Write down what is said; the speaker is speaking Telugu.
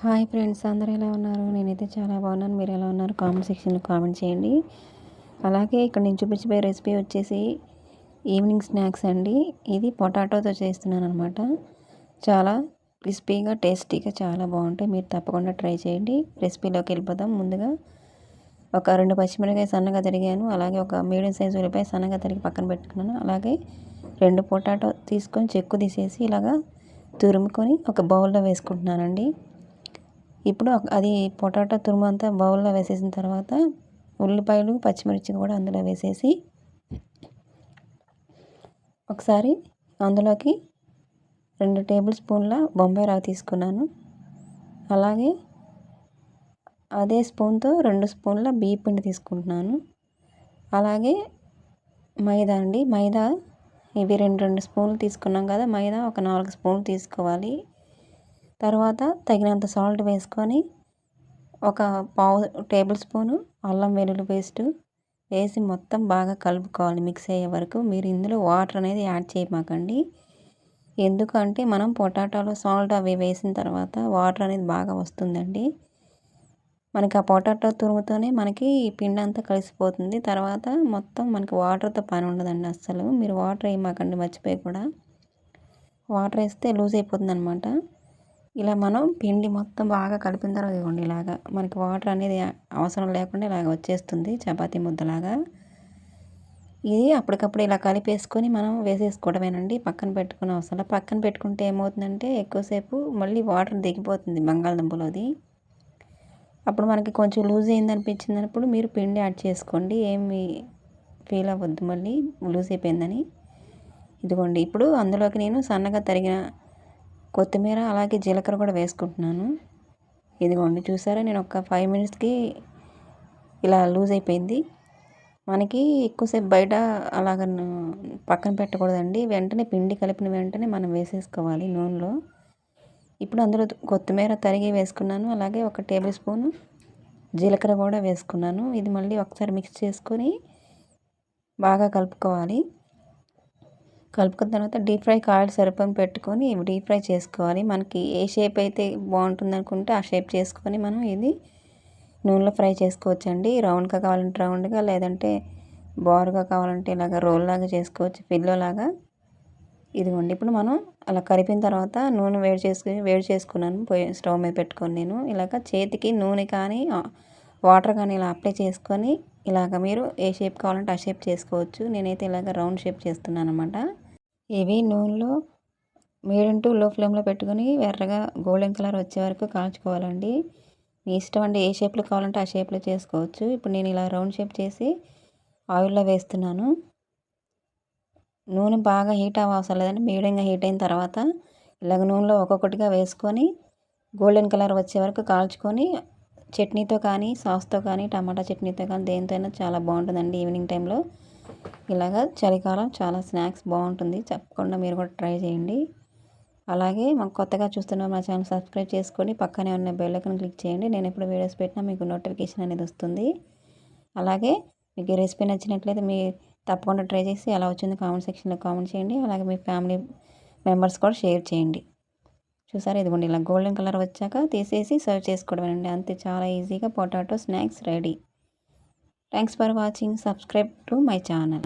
హాయ్ ఫ్రెండ్స్ అందరూ ఎలా ఉన్నారు? నేనైతే చాలా బాగున్నాను. మీరు ఎలా ఉన్నారు? కామెంట్ సెక్షన్లో కామెంట్ చేయండి. అలాగే ఇక్కడ నేను చూపించబోయే రెసిపీ వచ్చేసి ఈవినింగ్ స్నాక్స్ అండి. ఇది పొటాటోతో చేస్తున్నాను అనమాట చాలా క్రిస్పీగా టేస్టీగా చాలా బాగుంటాయి. మీరు తప్పకుండా ట్రై చేయండి. రెసిపీలోకి వెళ్ళిపోదాం. ముందుగా ఒక రెండు పచ్చిమిరకాయ సన్నగా తరిగాను. అలాగే ఒక మీడియం సైజ్ ఉల్లిపాయ సన్నగా తరిగి పక్కన పెట్టుకున్నాను. అలాగే రెండు పొటాటో తీసుకొని చెక్కు తీసేసి ఇలాగా తురుముకొని ఒక బౌల్లో వేసుకుంటున్నానండి. ఇప్పుడు అది పొటాటో తురుము అంతా బౌల్లో వేసేసిన తర్వాత ఉల్లిపాయలు పచ్చిమిర్చి కూడా అందులో వేసేసి ఒకసారి అందులోకి రెండు టేబుల్ స్పూన్ల బొంబాయి రవ్వ తీసుకున్నాను. అలాగే అదే స్పూన్తో రెండు స్పూన్ల బియ్య పిండి తీసుకుంటున్నాను. అలాగే మైదా అండి. మైదా ఇవి రెండు రెండు స్పూన్లు తీసుకున్నాం కదా మైదా ఒక నాలుగు స్పూన్లు తీసుకోవాలి. తర్వాత తగినంత సాల్ట్ వేసుకొని ఒక పావు టేబుల్ స్పూను అల్లం వెల్లుల్లి పేస్టు వేసి మొత్తం బాగా కలుపుకోవాలి మిక్స్ అయ్యే వరకు. మీరు ఇందులో వాటర్ అనేది యాడ్ చేయమాకండి. ఎందుకంటే మనం పొటాటోలో సాల్ట్ అవి వేసిన తర్వాత వాటర్ అనేది బాగా వస్తుందండి. మనకి ఆ పొటాటో తురుముతోనే మనకి పిండి అంతా కలిసిపోతుంది. తర్వాత మొత్తం మనకి వాటర్తో పని ఉండదండి అస్సలు. మీరు వాటర్ వేయమాకండి మర్చిపోయి కూడా. వాటర్ వేస్తే లూజ్ అయిపోతుంది అనమాట ఇలా మనం పిండి మొత్తం బాగా కలిపిన తర్వాత ఇవ్వండి ఇలాగా మనకి వాటర్ అనేది అవసరం లేకుండా ఇలాగ వచ్చేస్తుంది చపాతీ ముద్దలాగా. ఇది అప్పటికప్పుడు ఇలా కలిపేసుకొని మనం వేసేసుకోవడమేనండి పక్కన పెట్టుకునే అవసరం పక్కన పెట్టుకుంటే ఏమవుతుందంటే ఎక్కువసేపు మళ్ళీ వాటర్ దిగిపోతుంది బంగాళదుంపలోది. అప్పుడు మనకి కొంచెం లూజ్ అయింది అప్పుడు మీరు పిండి యాడ్ చేసుకోండి ఏమి ఫీల్ అవ్వద్దు మళ్ళీ లూజ్ అయిపోయిందని. ఇదిగోండి ఇప్పుడు అందులోకి నేను సన్నగా తరిగిన కొత్తిమీర అలాగే జీలకర్ర కూడా వేసుకుంటున్నాను. ఇదిగోండి చూసారా? నేను ఒక ఫైవ్ మినిట్స్కి ఇలా లూజ్ అయిపోయింది. మనకి ఎక్కువసేపు బయట అలాగ పక్కన పెట్టకూడదండి. వెంటనే పిండి కలిపిన వెంటనే మనం వేసేసుకోవాలి నూనెలో. ఇప్పుడు అందులో కొత్తిమీర తరిగి వేసుకున్నాను. అలాగే ఒక టేబుల్ స్పూన్ జీలకర్ర కూడా వేసుకున్నాను. ఇది మళ్ళీ ఒకసారి మిక్స్ చేసుకొని బాగా కలుపుకోవాలి. కలుపుకున్న తర్వాత డీప్ ఫ్రై ఆయిల్ సరిపోని పెట్టుకొని డీప్ ఫ్రై చేసుకోవాలి. మనకి ఏ షేప్ అయితే బాగుంటుంది అనుకుంటే ఆ షేప్ చేసుకొని మనం ఇది నూనెలో ఫ్రై చేసుకోవచ్చండి. రౌండ్గా కావాలంటే రౌండ్గా లేదంటే బారుగా కావాలంటే ఇలాగ రోల్ లాగా చేసుకోవచ్చు పిల్లో లాగా. ఇదిగోండి ఇప్పుడు మనం అలా కరిపిన తర్వాత నూనె వేడి చేసుకుని వేడి చేసుకున్నాను. పోయి స్టవ్ మీద పెట్టుకొని నేను ఇలాగ చేతికి నూనె కానీ వాటర్ కానీ ఇలా అప్లై చేసుకొని ఇలాగ మీరు ఏ షేప్ కావాలంటే ఆ షేప్ చేసుకోవచ్చు. నేనైతే ఇలాగ రౌండ్ షేప్ చేస్తున్నాను అనమాట ఇవి నూనెలో మీడియం టు లో ఫ్లేమ్లో పెట్టుకొని ఎర్రగా గోల్డెన్ కలర్ వచ్చే వరకు కాల్చుకోవాలండి. మీ ఇష్టం అండి ఏ షేప్లో కావాలంటే ఆ షేప్లో చేసుకోవచ్చు. ఇప్పుడు నేను ఇలా రౌండ్ షేప్ చేసి ఆయిల్లో వేస్తున్నాను. నూనె బాగా హీట్ అవ్వవసరం లేదండి. మీడియంగా హీట్ అయిన తర్వాత ఇలాగ నూనెలో ఒక్కొక్కటిగా వేసుకొని గోల్డెన్ కలర్ వచ్చే వరకు కాల్చుకొని చట్నీతో కానీ సాస్తో కానీ టమాటా చట్నీతో కానీ దేనితో చాలా బాగుంటుందండి ఈవినింగ్ టైంలో. ఇలాగా చలికాలం చాలా స్నాక్స్ బాగుంటుంది. తప్పకుండా మీరు కూడా ట్రై చేయండి. అలాగే మాకు కొత్తగా చూస్తున్న మా ఛానల్ సబ్స్క్రైబ్ చేసుకొని పక్కనే ఉన్న బెల్ క్లిక్ చేయండి. నేను ఎప్పుడు వీడియోస్ పెట్టినా మీకు నోటిఫికేషన్ అనేది వస్తుంది. అలాగే మీకు ఈ రెసిపీ నచ్చినట్లయితే మీ తప్పకుండా ట్రై చేసి ఎలా వచ్చింది కామెంట్ సెక్షన్లో కామెంట్ చేయండి. అలాగే మీ ఫ్యామిలీ మెంబర్స్ కూడా షేర్ చేయండి. చూసారా? ఇదిగోండి ఇలా గోల్డెన్ కలర్ వచ్చాక తీసేసి సర్వ్ చేసుకోవడం అంతే చాలా ఈజీగా potato snacks ready. Thanks for watching subscribe to my channel